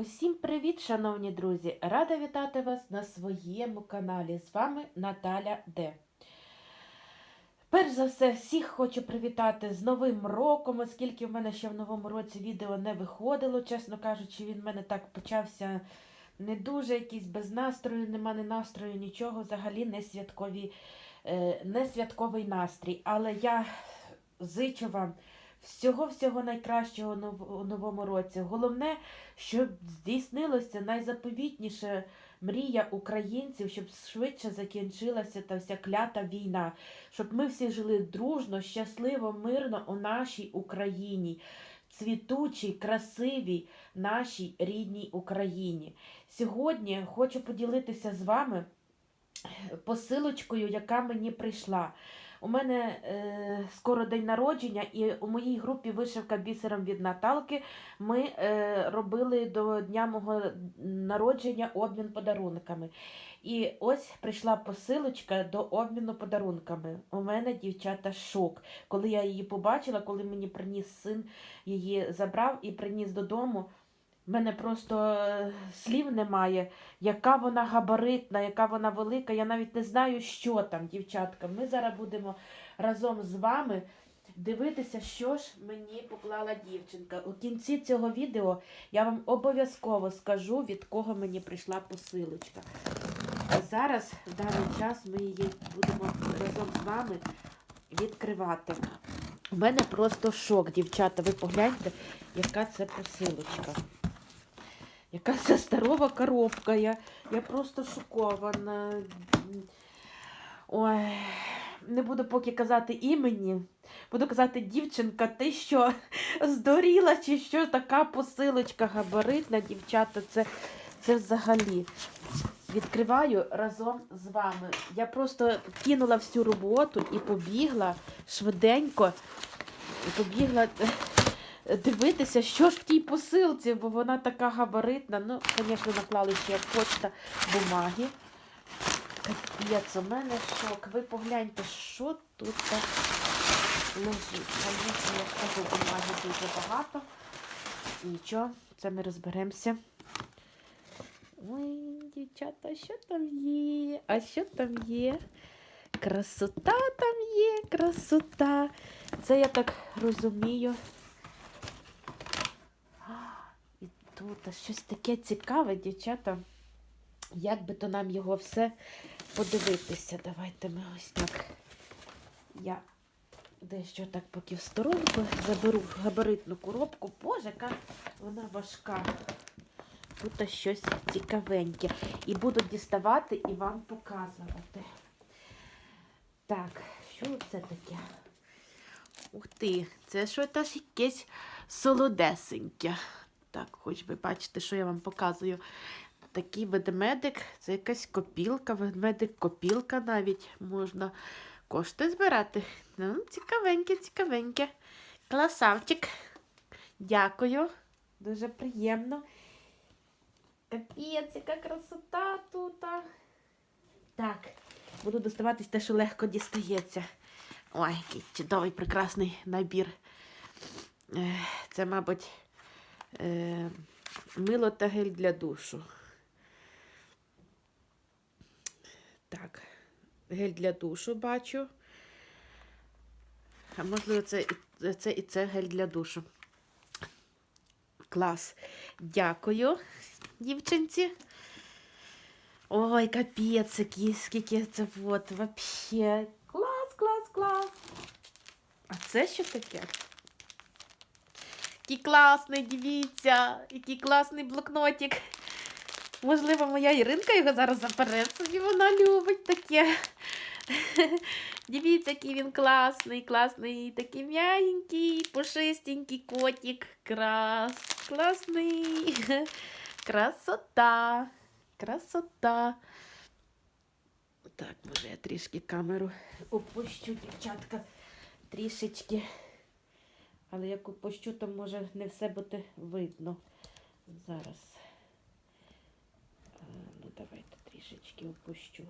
Усім привіт, шановні друзі! Рада вітати вас на своєму каналі. З вами Наталя Д. Перш за все, всіх хочу привітати з Новим роком, оскільки в мене ще в новому році відео не виходило. Чесно кажучи, він в мене так почався не дуже якийсь без настрою, нема ні настрою, нічого, взагалі не святкові, е, не святковий настрій. Але я зичу вам всього-всього найкращого у новому році. Головне, щоб здійснилося найзаповітніша мрія українців, щоб швидше закінчилася та вся клята війна, щоб ми всі жили дружно, щасливо, мирно у нашій Україні. Цвітучій, красивій нашій рідній Україні. Сьогодні хочу поділитися з вами посилочкою, яка мені прийшла. У мене е, скоро день народження, і у моїй групі вишивка бісером від Наталки ми е, робили до дня мого народження обмін подарунками. І ось прийшла посилочка до обміну подарунками. У мене дівчата шок. Коли я її побачила, коли мені приніс син її забрав і приніс додому. В мене просто е, слів немає, яка вона габаритна, яка вона велика. Я навіть не знаю, що там, дівчатка. Ми зараз будемо разом з вами дивитися, що ж мені поклала дівчинка. У кінці цього відео я вам обов'язково скажу, від кого мені прийшла посилочка. Зараз, в даний час, ми її будемо разом з вами відкривати. У мене просто шок, дівчата. Ви погляньте, яка це посилочка. Яка це старова коробка. Я, я просто шокована. Ой, не буду поки казати імені. Буду казати, дівчинка, ти що здоріла, чи що така посилочка габаритна, дівчата, це, це взагалі. Відкриваю разом з вами. Я просто кинула всю роботу і побігла швиденько. І побігла дивитися, що ж в тій посилці, бо вона така габаритна. Ну, звісно, наклали ще почта бумаги. Капець, у мене шок. Ви погляньте, що тут так лежить. Звісно, я скажу, бумаги дуже багато. Нічого, це ми розберемося. Ой, дівчата, що там є? А що там є? Красота там є, красота. Це я так розумію. А, І тут щось таке цікаве, дівчата. Як би то нам його все подивитися? Давайте ми ось так. Я дещо так поки в сторонку заберу габаритну коробку. Боже, яка вона важка. Тут щось цікавеньке. І буду діставати і вам показувати. Так, що це таке? Ух ти, це що теж якесь солодесеньке. Так, хоч ви бачите, що я вам показую. Такий ведмедик, це якась копілка, ведмедик-копілка навіть можна кошти збирати. Ну, цікавеньке, цікавеньке. Класавчик. Дякую. Дуже приємно. Капець, яка красота тут. Так, буду доставатись те, що легко дістається. Ой, який чудовий, прекрасний набір. Це, мабуть, мило та гель для душу. Так, гель для душу бачу. А можливо, це, і- це і це гель для душу. Клас. Дякую, дівчинці. Ой, капець, скільки це от, вообще. Клас, клас, клас. А це що таке? Який класний, дивіться, який класний блокнотик. Можливо, моя Іринка його зараз забере собі, вона любить таке. Дивіться, який він класний, класний, такий м'ягенький, пушистенький котик. Крас, класний. Красота. Красота. Так, може я трішки камеру опущу, дівчатка, трішечки. Але як опущу, то може не все буде видно. Зараз. Ну, давайте трішечки опущу.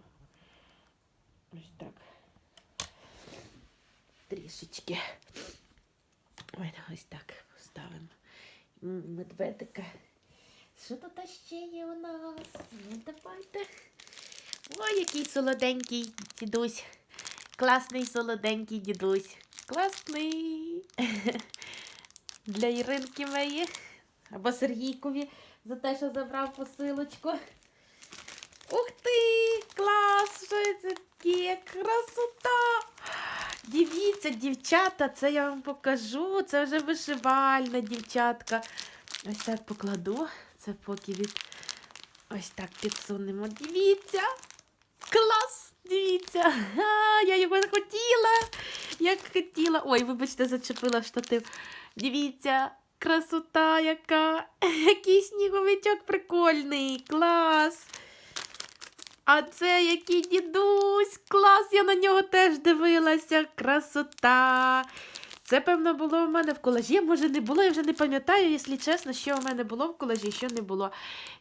Ось так. Трішечки. Ой, ось так поставимо. Медведика Що тут ще є у нас? Ну, давайте. Ой, який солоденький дідусь. Класний солоденький дідусь. Класний. Для Іринки моєї. Або Сергійкові за те, що забрав посилочку. Ух ти! Клас! Що це таке? Красота! Дивіться, дівчата, це я вам покажу. Це вже вишивальна дівчатка. Ось так покладу. Це поки від. Ось так підсунемо. Дивіться! Клас! Дивіться! А, я його хотіла! Як хотіла. Ой, вибачте, зачепила штатив. Дивіться, красота яка! Який сніговичок прикольний! Клас! А це який дідусь! Клас! Я на нього теж дивилася. Красота! Це, певно, було в мене в колажі. Може, не було, я вже не пам'ятаю, якщо чесно, що в мене було в колажі, що не було.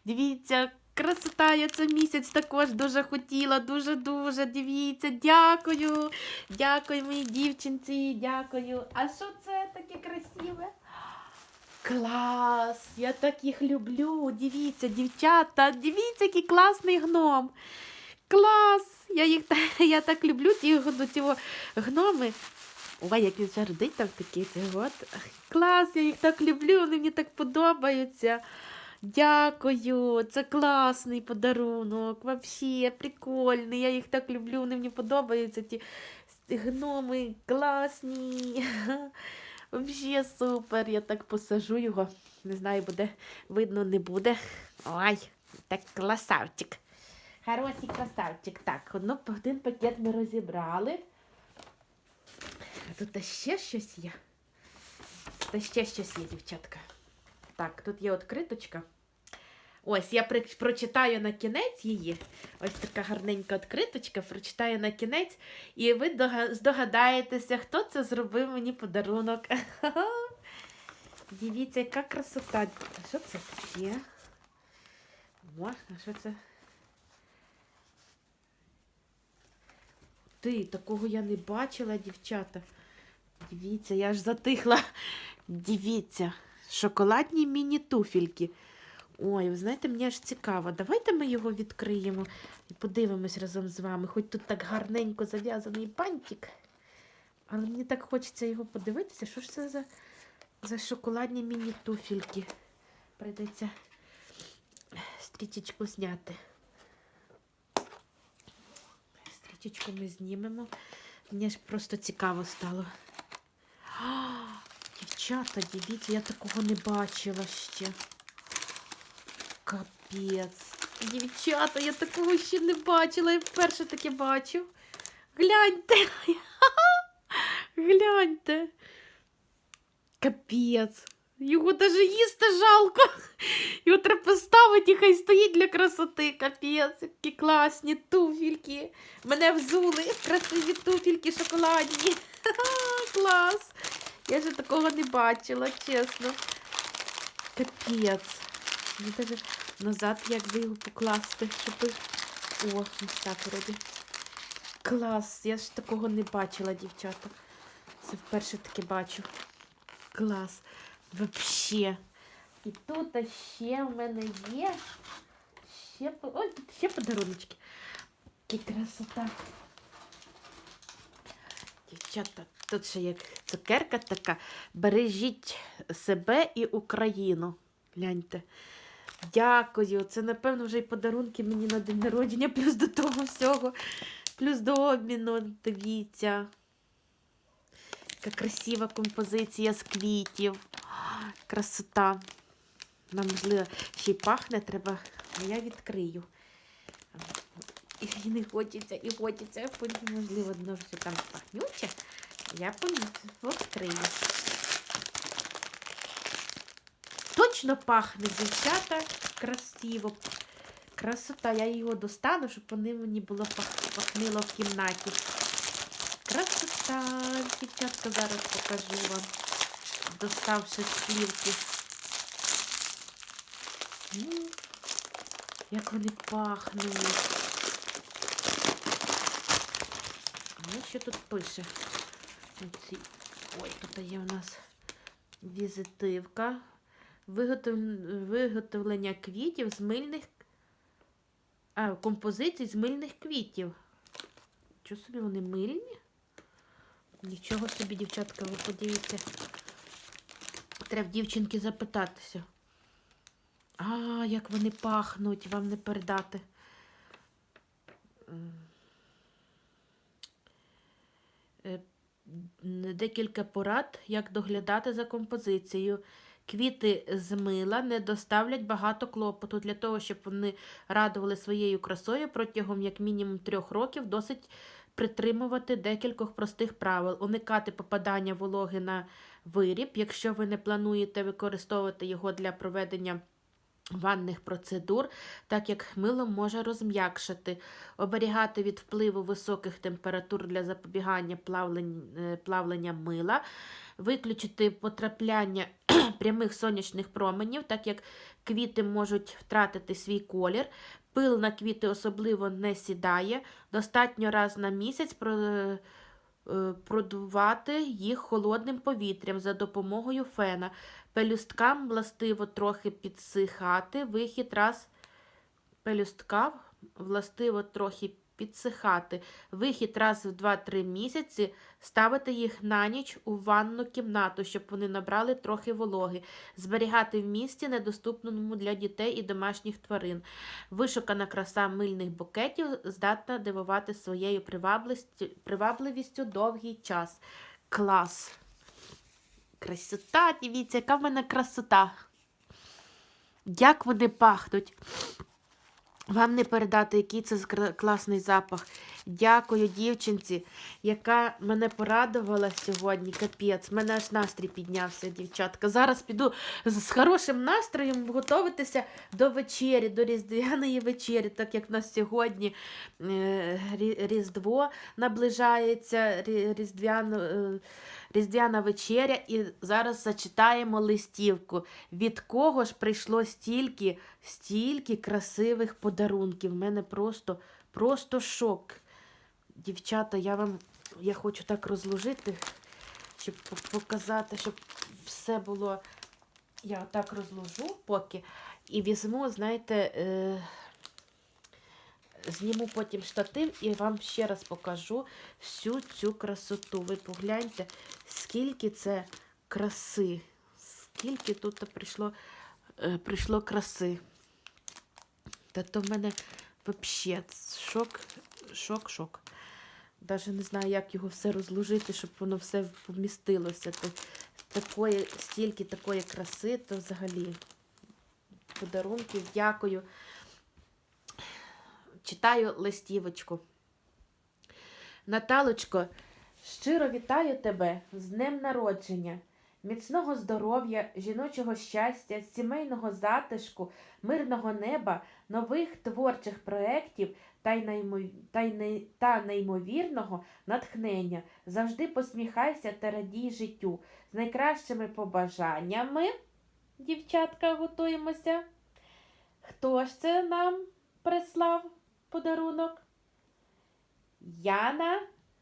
Дивіться, красота, я це місяць також дуже хотіла, дуже-дуже. Дивіться, дякую. Дякую моїй дівчинці, дякую. А що це таке красиве? Клас! Я так їх люблю. Дивіться, дівчата, дивіться, який класний гном. Клас! Я їх я так люблю ті ці гноми. Ой, як він жардить там такі. це От. Клас, я їх так люблю, вони мені так подобаються. Дякую, це класний подарунок. Вообще прикольний. Я їх так люблю, вони мені подобаються. Ті гноми класні. Вообще супер. Я так посажу його. Не знаю, буде видно, не буде. Ой, так красавчик. Хороший красавчик. Так, одну, один пакет ми розібрали. Тут ще щось є. Тут ще щось є, дівчатка. Так, тут є відкриточка. Ось, я при- прочитаю на кінець її. Ось така гарненька відкриточка, прочитаю на кінець, і ви здогадаєтеся, хто це зробив мені подарунок. Дивіться, яка красота. А Що це таке? О, а що це? Ти, такого я не бачила, дівчата. Дивіться, я аж затихла. Дивіться, шоколадні міні-туфельки. Ой, ви знаєте, мені аж цікаво. Давайте ми його відкриємо і подивимось разом з вами. Хоч тут так гарненько зав'язаний бантик. Але мені так хочеться його подивитися. Що ж це за, за шоколадні міні-туфельки? Прийдеться стрічечку зняти. Стрічечку ми знімемо. Мені ж просто цікаво стало. Дівчата, дивіться, я такого не бачила ще. Капець. Дівчата, я такого ще не бачила. Я вперше таке бачу. Гляньте. Гляньте. Капець. Його навіть їсти жалко. Його треба поставити, хай стоїть для красоти. Капець, які класні туфельки. Мене взули. Красиві туфельки шоколадні. Клас. Я ж такого не бачила, чесно. Капець. Мені даже назад як би його покласти, щоб. О, ось так вроді. Клас, я ж такого не бачила, дівчата. Це вперше таке бачу. Клас. Вообще. І тут ще в мене є. Ще, ой, тут ще подаруночки. Які красота. Дівчата, тут ще є цукерка така. Бережіть себе і Україну. Гляньте. Дякую. Це, напевно, вже й подарунки мені на день народження, плюс до того всього, плюс до обміну. Дивіться. Яка красива композиція з квітів. Красота. Нам, можливо, ще й пахне, треба, я відкрию. І не хочеться, і хочеться. Можливо, воно вже там пахнюче. Я понюхаю, відкрию. Точно пахне, дівчата, красиво. Красота, я його достану, щоб вони мені було пахнило в кімнаті. Красота, дівчатка, зараз покажу вам, доставши плівки. Як вони пахнуть. Ну, що тут пише? Оці- Ой, тут є у нас візитивка. виготов- виготовлення квітів з мильних. А, композицій з мильних квітів. Чого собі вони мильні? Нічого собі, дівчатка, ви подивіться. Треба дівчинки запитатися. А, як вони пахнуть, вам не передати. Декілька порад, як доглядати за композицією. Квіти з мила не доставлять багато клопоту. Для того, щоб вони радували своєю красою протягом як мінімум трьох років, досить притримувати декількох простих правил. Уникати попадання вологи на виріб, якщо ви не плануєте використовувати його для проведення ванних процедур, так як мило може розм'якшити, оберігати від впливу високих температур для запобігання е, плавлення мила, виключити потрапляння прямих сонячних променів, так як квіти можуть втратити свій колір. Пил на квіти особливо не сідає. Достатньо раз на місяць е, продувати їх холодним повітрям за допомогою фена. Пелюсткам властиво трохи підсихати. Вихід раз пелюсткам властиво трохи підсихати. Вихід раз в 2-3 місяці ставити їх на ніч у ванну кімнату, щоб вони набрали трохи вологи. Зберігати в місті, недоступному для дітей і домашніх тварин. Вишукана краса мильних букетів здатна дивувати своєю привабливістю, довгий час. Клас! Красота, дивіться, яка в мене красота. Як вони пахнуть. Вам не передати, який це класний запах. Дякую дівчинці, яка мене порадувала сьогодні. Капець, мене аж настрій піднявся, дівчатка. Зараз піду з хорошим настроєм готуватися до вечері, до різдвяної вечері, так як в нас сьогодні е, Різдво наближається, Рі- різдвяно, е, Різдвяна вечеря, і зараз зачитаємо листівку. Від кого ж прийшло стільки, стільки красивих подарунків. В мене просто, просто шок. Дівчата, я вам я хочу так розложити, щоб показати, щоб все було. Я отак розложу поки і візьму, знаєте, е, зніму потім штатив і вам ще раз покажу всю цю красоту. Ви погляньте, скільки це краси, скільки тут прийшло, е, прийшло краси. Та то в мене взагалі шок, шок, шок. Навіть не знаю, як його все розложити, щоб воно все помістилося. То, такої, стільки такої краси, то взагалі подарунків. Дякую. Читаю листівочку. Наталочко, щиро вітаю тебе з днем народження, міцного здоров'я, жіночого щастя, сімейного затишку, мирного неба, нових творчих проєктів та, й та, не- та неймовірного натхнення. Завжди посміхайся та радій життю. З найкращими побажаннями, дівчатка, готуємося. Хто ж це нам прислав подарунок? Яна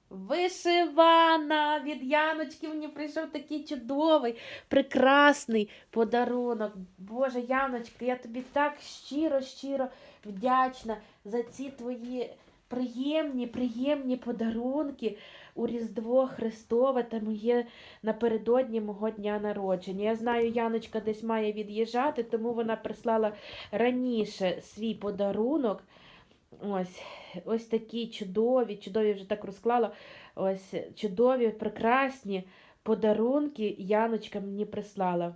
Вишивана. Від Яночки мені прийшов такий чудовий, прекрасний подарунок. Боже, Яночка, я тобі так щиро, щиро вдячна за ці твої приємні, приємні подарунки у Різдво Христове та моє напередодні мого дня народження. Я знаю, Яночка десь має від'їжджати, тому вона прислала раніше свій подарунок. Ось, ось такі чудові, чудові вже так розклала. Ось чудові, прекрасні подарунки Яночка мені прислала.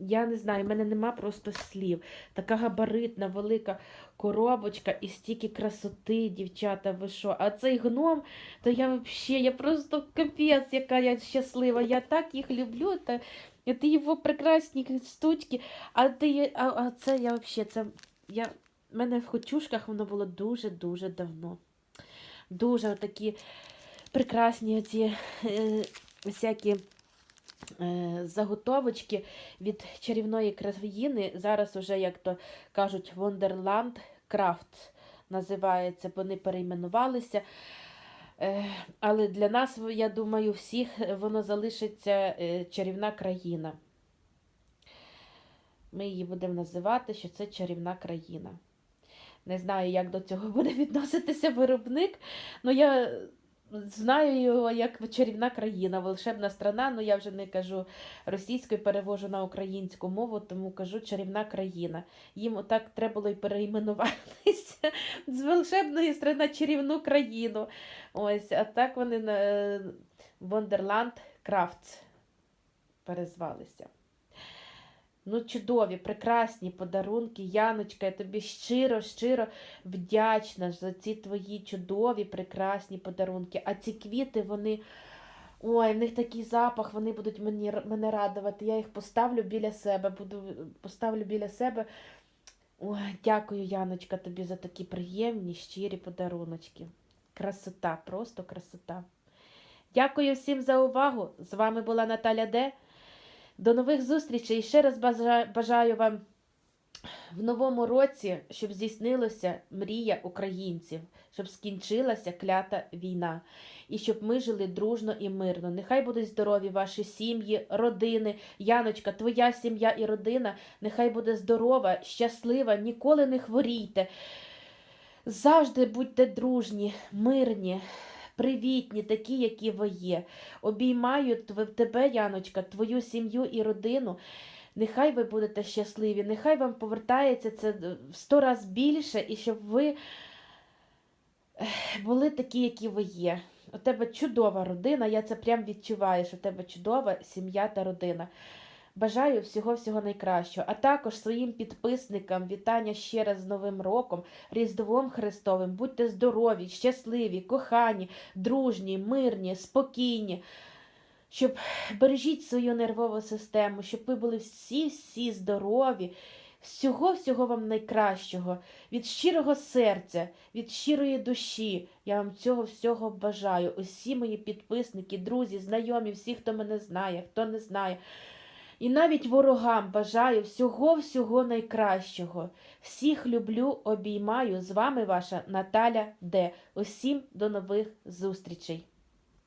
Я не знаю, в мене нема просто слів. Така габаритна, велика коробочка і стільки красоти, дівчата, ви що? А цей гном, то я взагалі, я просто капець, яка я щаслива. Я так їх люблю. Та, це його прекрасні штучки. А, ти, а, а це я взагалі, це я. У мене в хочушках воно було дуже-дуже давно. Дуже такі прекрасні оці е, всякі е, заготовочки від чарівної країни. Зараз уже, як то кажуть, Wonderland Craft називається, вони перейменувалися. Е, але для нас, я думаю, всіх воно залишиться е, чарівна країна. Ми її будемо називати, що це чарівна країна. Не знаю, як до цього буде відноситися виробник, але я знаю його як чарівна країна, волшебна страна. Ну я вже не кажу російською, перевожу на українську мову, тому кажу чарівна країна. Їм отак треба було й перейменуватися з волшебної страни чарівну країну. Ось, а так вони на Wonderland Crafts перезвалися. Ну, чудові, прекрасні подарунки. Яночка, я тобі щиро, щиро вдячна за ці твої чудові, прекрасні подарунки. А ці квіти, вони. Ой, в них такий запах, вони будуть мені, мене радувати. Я їх поставлю біля себе, буду поставлю біля себе. Ой, дякую, Яночка, тобі за такі приємні, щирі подаруночки. Красота, просто красота. Дякую всім за увагу. З вами була Наталя Де. До нових зустрічей. Ще раз бажаю вам в новому році, щоб здійснилася мрія українців, щоб скінчилася клята війна, і щоб ми жили дружно і мирно. Нехай будуть здорові ваші сім'ї, родини. Яночка, твоя сім'я і родина, нехай буде здорова, щаслива, ніколи не хворійте. Завжди будьте дружні, мирні, привітні, такі, які ви є. Обіймаю тебе, Яночка, твою сім'ю і родину. Нехай ви будете щасливі, нехай вам повертається це е, в сто раз більше, і щоб ви були такі, які ви є. У тебе чудова родина, я це прям відчуваю, що у тебе чудова сім'я та родина. Бажаю всього-всього найкращого. А також своїм підписникам вітання ще раз з Новим роком, Різдвом Христовим. Будьте здорові, щасливі, кохані, дружні, мирні, спокійні. Щоб бережіть свою нервову систему, щоб ви були всі-всі здорові. Всього-всього вам найкращого, від щирого серця, від щирої душі. Я вам цього всього бажаю. Усі мої підписники, друзі, знайомі, всі, хто мене знає, хто не знає. І навіть ворогам бажаю всього-всього найкращого. Всіх люблю, обіймаю. З вами ваша Наталя Д. Усім до нових зустрічей.